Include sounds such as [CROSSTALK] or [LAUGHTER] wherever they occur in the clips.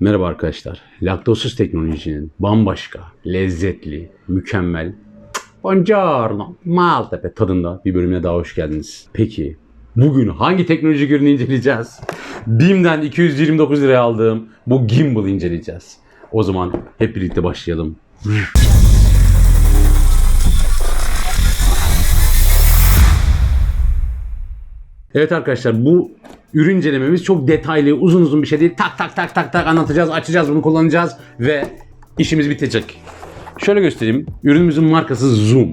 Merhaba arkadaşlar. Laktozsuz teknolojinin bambaşka, lezzetli, mükemmel, buongiorno, Maltepe tadında bir bölümüne daha hoş geldiniz. Peki bugün hangi teknoloji ürünü inceleyeceğiz? BİM'den 229 liraya aldığım bu gimbal inceleyeceğiz. O zaman hep birlikte başlayalım. Evet arkadaşlar bu ürün incelememiz çok detaylı, uzun uzun bir şey değil. Tak tak tak tak tak anlatacağız, açacağız, bunu kullanacağız ve işimiz bitecek. Şöyle göstereyim. Ürünümüzün markası Zoom.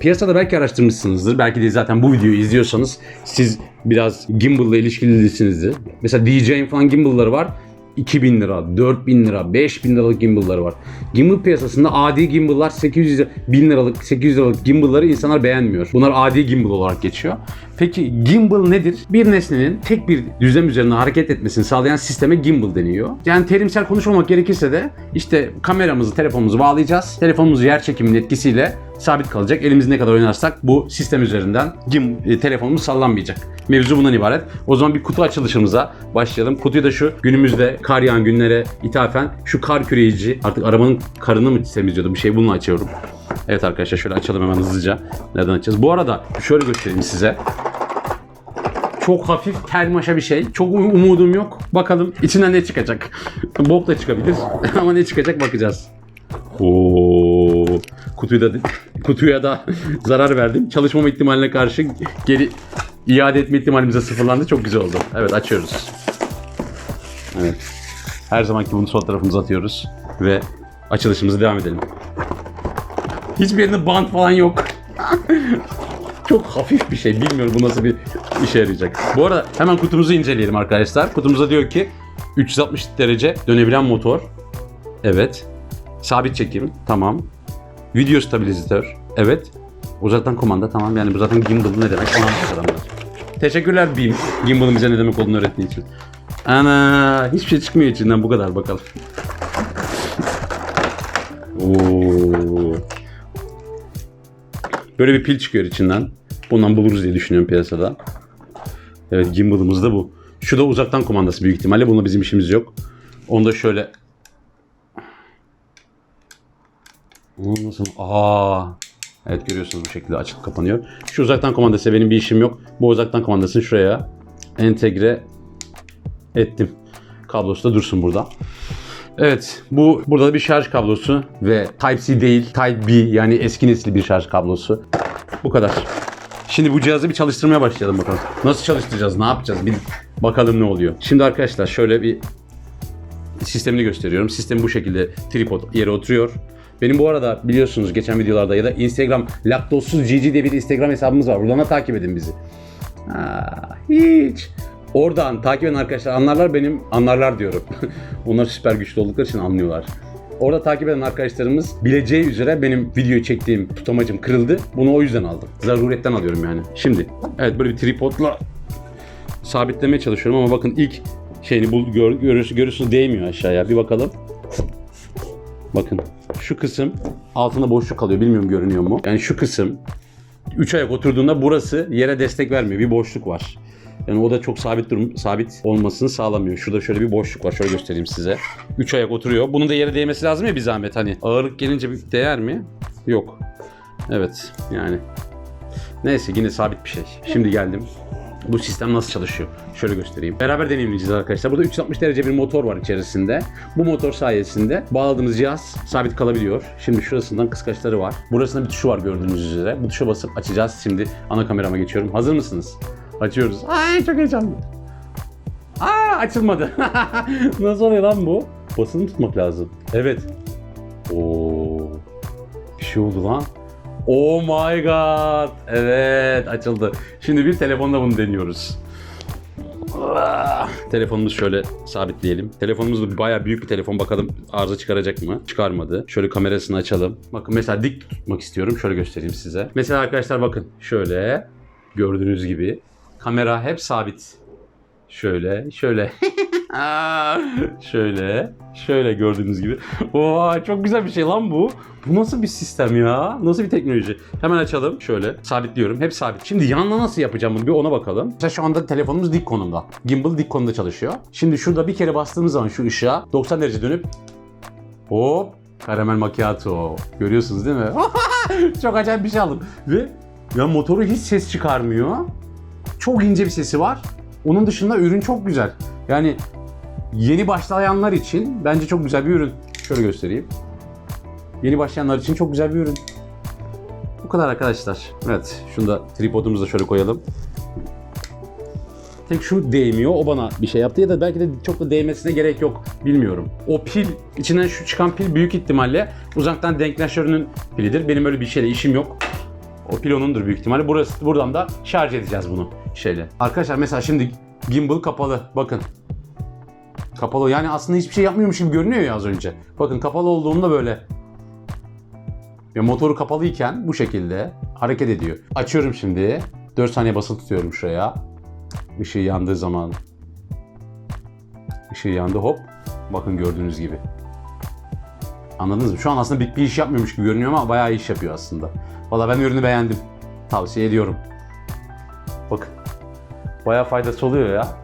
Piyasada belki araştırmışsınızdır. Belki de zaten bu videoyu izliyorsanız siz biraz gimbal ile ilişkilisinizdir. Mesela DJ'in falan gimbal'ları var. 2000 lira, 4000 lira, 5000 liralık gimbal'ları var. Gimbal piyasasında adi gimbal'lar 800 lira- 1000 liralık, 800 liralık gimbal'ları insanlar beğenmiyor. Bunlar adi gimbal olarak geçiyor. Peki gimbal nedir? Bir nesnenin tek bir düzlem üzerinde hareket etmesini sağlayan sisteme gimbal deniyor. Yani terimsel konuşmamak gerekirse de işte kameramızı, telefonumuzu bağlayacağız. Telefonumuz yer çekiminin etkisiyle sabit kalacak. Elimiz ne kadar oynarsak bu sistem üzerinden gim, e, telefonumuz sallanmayacak. Mevzu bundan ibaret. O zaman bir kutu açılışımıza başlayalım. Kutuyu da şu günümüzde kar yağan günlere ithafen şu kar küreyici artık arabanın karını mı temizliyordu bir şey bununla açıyorum. Evet arkadaşlar şöyle açalım hemen hızlıca. Nereden açacağız? Bu arada şöyle göstereyim size. Çok hafif tel maşa bir şey. Çok um- umudum yok. Bakalım içinden ne çıkacak. Bok da çıkabilir [LAUGHS] ama ne çıkacak bakacağız. Oo, kutuyu da kutuya da [LAUGHS] zarar verdim. Çalışmama ihtimaline karşı geri iade etme ihtimalimize sıfırlandı. Çok güzel oldu. Evet açıyoruz. Evet. Her zamanki bunu sol tarafımıza atıyoruz ve açılışımıza devam edelim. Hiçbir yerinde bant falan yok. [LAUGHS] Çok hafif bir şey. Bilmiyorum bu nasıl bir işe yarayacak. Bu arada hemen kutumuzu inceleyelim arkadaşlar. Kutumuzda diyor ki 360 derece dönebilen motor. Evet. Sabit çekim. Tamam. Video stabilizatör. Evet. Uzaktan kumanda. Tamam. Yani bu zaten gimbal ne demek? Ona. Teşekkürler Beam. Gimbal'ın bize ne demek olduğunu öğrettiği için. Ana hiçbir şey çıkmıyor içinden bu kadar bakalım. Oo. Böyle bir pil çıkıyor içinden. Bundan buluruz diye düşünüyorum piyasada. Evet gimbal'ımız da bu. Şu da uzaktan kumandası büyük ihtimalle. Bununla bizim işimiz yok. Onu da şöyle... Nasıl? Aa. Evet görüyorsunuz bu şekilde açıp kapanıyor. Şu uzaktan kumandası benim bir işim yok. Bu uzaktan kumandasını şuraya entegre ettim. Kablosu da dursun burada. Evet, bu burada da bir şarj kablosu ve Type-C değil, Type-B yani eski nesil bir şarj kablosu. Bu kadar. Şimdi bu cihazı bir çalıştırmaya başlayalım bakalım. Nasıl çalıştıracağız, ne yapacağız bir bakalım ne oluyor. Şimdi arkadaşlar şöyle bir sistemini gösteriyorum. Sistem bu şekilde tripod yere oturuyor. Benim bu arada biliyorsunuz geçen videolarda ya da Instagram laktozsuz GG diye bir Instagram hesabımız var. Buradan da takip edin bizi. Aa, hiç. Oradan takip eden arkadaşlar anlarlar benim anlarlar diyorum. [LAUGHS] Onlar süper güçlü oldukları için anlıyorlar. Orada takip eden arkadaşlarımız bileceği üzere benim videoyu çektiğim tutamacım kırıldı. Bunu o yüzden aldım. Zaruretten alıyorum yani. Şimdi evet böyle bir tripodla sabitlemeye çalışıyorum ama bakın ilk şeyini bul, gör, görürsünüz, görürsünüz değmiyor aşağıya. Bir bakalım. Bakın şu kısım altında boşluk kalıyor. Bilmiyorum görünüyor mu? Yani şu kısım 3 ayak oturduğunda burası yere destek vermiyor. Bir boşluk var. Yani o da çok sabit durum sabit olmasını sağlamıyor. Şurada şöyle bir boşluk var. Şöyle göstereyim size. 3 ayak oturuyor. Bunun da yere değmesi lazım ya bir zahmet hani. Ağırlık gelince bir değer mi? Yok. Evet yani. Neyse yine sabit bir şey. Şimdi geldim. Bu sistem nasıl çalışıyor? Şöyle göstereyim. Beraber deneyimleyeceğiz arkadaşlar. Burada 360 derece bir motor var içerisinde. Bu motor sayesinde bağladığımız cihaz sabit kalabiliyor. Şimdi şurasından kıskaçları var. Burasında bir tuşu var gördüğünüz üzere. Bu tuşa basıp açacağız. Şimdi ana kamerama geçiyorum. Hazır mısınız? Açıyoruz. Ay çok heyecanlı. Aa açılmadı. [LAUGHS] nasıl oluyor lan bu? Basılı tutmak lazım. Evet. Oo. Bir şey oldu lan. Oh my god. Evet açıldı. Şimdi bir telefonda bunu deniyoruz. Ah, Telefonumuzu şöyle sabitleyelim. Telefonumuz da bayağı büyük bir telefon. Bakalım arıza çıkaracak mı? Çıkarmadı. Şöyle kamerasını açalım. Bakın mesela dik tutmak istiyorum. Şöyle göstereyim size. Mesela arkadaşlar bakın. Şöyle gördüğünüz gibi. Kamera hep sabit. Şöyle, şöyle. [LAUGHS] şöyle. Şöyle gördüğünüz gibi. Oha çok güzel bir şey lan bu. Bu nasıl bir sistem ya? Nasıl bir teknoloji? Hemen açalım. Şöyle sabitliyorum. Hep sabit. Şimdi yanına nasıl yapacağım bunu bir ona bakalım. Mesela şu anda telefonumuz dik konumda. Gimbal dik konumda çalışıyor. Şimdi şurada bir kere bastığımız zaman şu ışığa 90 derece dönüp hop karamel macchiato. Görüyorsunuz değil mi? [LAUGHS] çok acayip bir şey aldım. Ve ya motoru hiç ses çıkarmıyor. Çok ince bir sesi var. Onun dışında ürün çok güzel. Yani yeni başlayanlar için bence çok güzel bir ürün. Şöyle göstereyim. Yeni başlayanlar için çok güzel bir ürün. Bu kadar arkadaşlar. Evet, şunu da tripodumuzu da şöyle koyalım. Tek şu değmiyor, o bana bir şey yaptı ya da belki de çok da değmesine gerek yok, bilmiyorum. O pil, içinden şu çıkan pil büyük ihtimalle uzaktan denkleşörünün pilidir. Benim öyle bir şeyle işim yok. O pil onundur büyük ihtimalle. Burası, buradan da şarj edeceğiz bunu şeyle. Arkadaşlar mesela şimdi gimbal kapalı. Bakın. Kapalı. Yani aslında hiçbir şey yapmıyormuş gibi görünüyor ya az önce. Bakın kapalı olduğunda böyle. Ya motoru kapalıyken bu şekilde hareket ediyor. Açıyorum şimdi. 4 saniye basılı tutuyorum şuraya. Işığı yandığı zaman. Işığı yandı hop. Bakın gördüğünüz gibi. Anladınız mı? Şu an aslında bir, bir iş yapmıyormuş gibi görünüyor ama bayağı iş yapıyor aslında. Valla ben ürünü beğendim. Tavsiye ediyorum. Bakın. Bayağı faydası oluyor ya. [LAUGHS]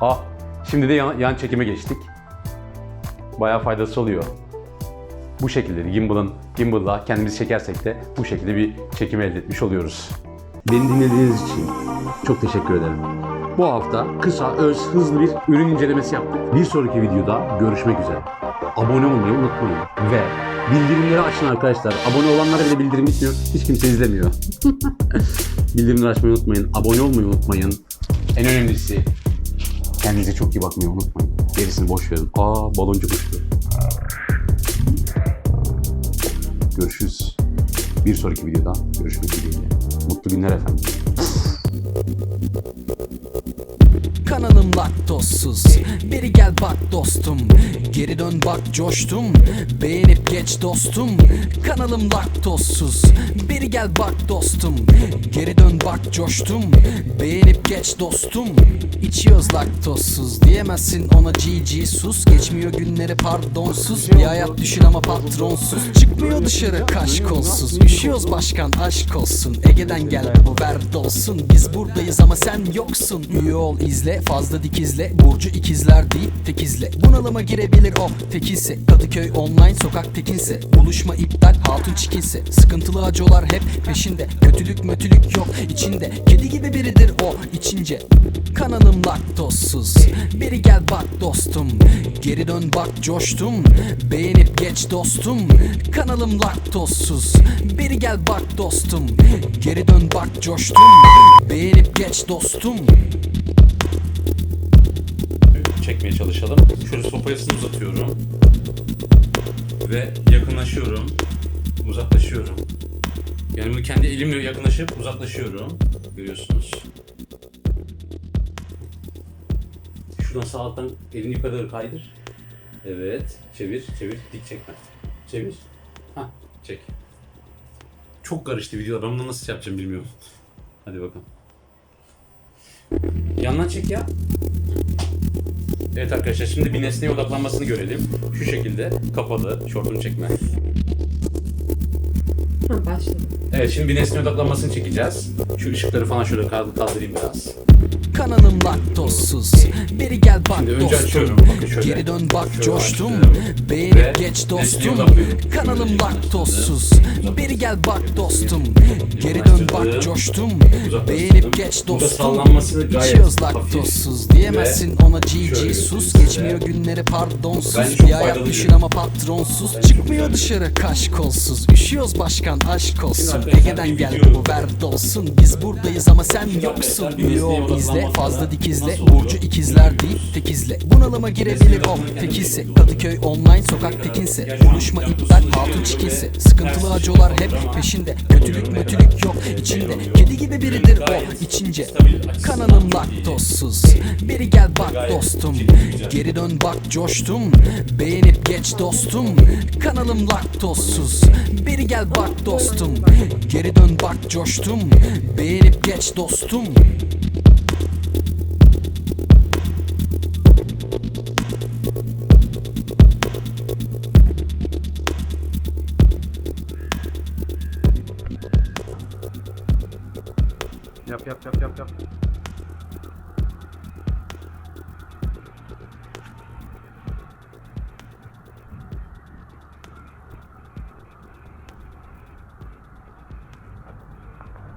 ah. Şimdi de yan, yan çekime geçtik. Bayağı faydası oluyor. Bu şekilde Gimbal'ın Gimbal'la kendimizi çekersek de bu şekilde bir çekim elde etmiş oluyoruz. Beni dinlediğiniz için çok teşekkür ederim. Bu hafta kısa, öz, hızlı bir ürün incelemesi yaptık. Bir sonraki videoda görüşmek üzere. Abone olmayı unutmayın ve bildirimleri açın arkadaşlar. Abone olanlara bile bildirim gitmiyor. Hiç kimse izlemiyor. [LAUGHS] bildirimleri açmayı unutmayın. Abone olmayı unutmayın. En önemlisi kendinize çok iyi bakmayı unutmayın. Gerisini boş verin. Aa baloncuk uçtu. Görüşürüz. Bir sonraki videoda görüşmek dileğiyle. Mutlu günler efendim. Kanalım laktozsuz. Beri gel bak dostum. Geri dön bak coştum. Beğenip geç dostum. Kanalım laktozsuz. Beri gel bak dostum. Geri dön bak coştum. Beğenip geç dostum. İçiyoruz laktozsuz. Diyemezsin ona GG sus. Geçmiyor günleri pardonsuz. Bir hayat düşün ama patronsuz. Çıkmıyor dışarı kaş kolsuz Üşüyoruz başkan aşk olsun. Ege'den gel bu ver dolsun Biz buradayız ama sen yoksun. Üye ol izle fazla dikizle Burcu ikizler değil tekizle. Bunalıma girebilir o tekilse. Kadıköy online sokak tekinse Buluşma iptal hatun çikinse Sıkıntılı acılar hep peşinde. Kötülük mötülük yok içinde. Kedi gibi biridir o içince. Kanalım laktozsuz. Beri gel bak dostum. Geri dön bak coştum. Beğenip geç dostum. Kanalım laktozsuz. Beri gel bak dostum. Geri dön bak coştum. Beğenip geç dostum çekmeye çalışalım. Şöyle sopayasını uzatıyorum. Ve yakınlaşıyorum. Uzaklaşıyorum. Yani bunu kendi elimle yakınlaşıp uzaklaşıyorum. Görüyorsunuz. Şuradan sağ elini yukarı kaydır. Evet. Çevir, çevir. Dik çekme. Çevir. Ha, çek. Çok karıştı video. Ben bunu nasıl yapacağım bilmiyorum. Hadi bakalım. Yandan çek ya. Evet arkadaşlar şimdi bir nesneye odaklanmasını görelim. Şu şekilde kapalı, şortunu çekme. Ha. Evet şimdi bir nesneye odaklanmasını çekeceğiz. Şu ışıkları falan şöyle kaldır- kaldırayım biraz. Kanalım laktozsuz Beri gel bak Şimdi önce dostum açıyorum, bakın şöyle. Geri dön bak Şöyle coştum açtım. Ve Beğenip geç nesneye dostum. Kanalım laktozsuz. Beri gel bak dostum Geri dön bak coştum. Beğenip geç Burada dostum sallanması gayet İçiyoruz hafif. laktozsuz Diyemezsin ona şöyle GG sus Geçmiyor günleri pardonsuz Bence çok Bir hayat faydalı düşün ama patronsuz Çıkmıyor dışarı kaş kolsuz Üşüyoruz başkan aşk olsun Ege'den bir gel video- bu ver dolsun Biz buradayız ama sen yoksun. Ol izle fazla dikizle? Burcu ikizler değil tekizle Bunalıma girebilir. O tekilse Kadıköy online sokak tekinse Buluşma iptal hatun çikinse Sıkıntılı acılar hep peşinde. Kötülük mötülük yok içinde. Kedi gibi biridir o içince. Kanalım laktozsuz. Beri gel bak dostum. Geri dön bak coştum. Beğenip geç dostum. Kanalım laktozsuz. Beri gel bak dostum Geri dön bak coştum Beğenip geç dostum Yap yap yap yap yap.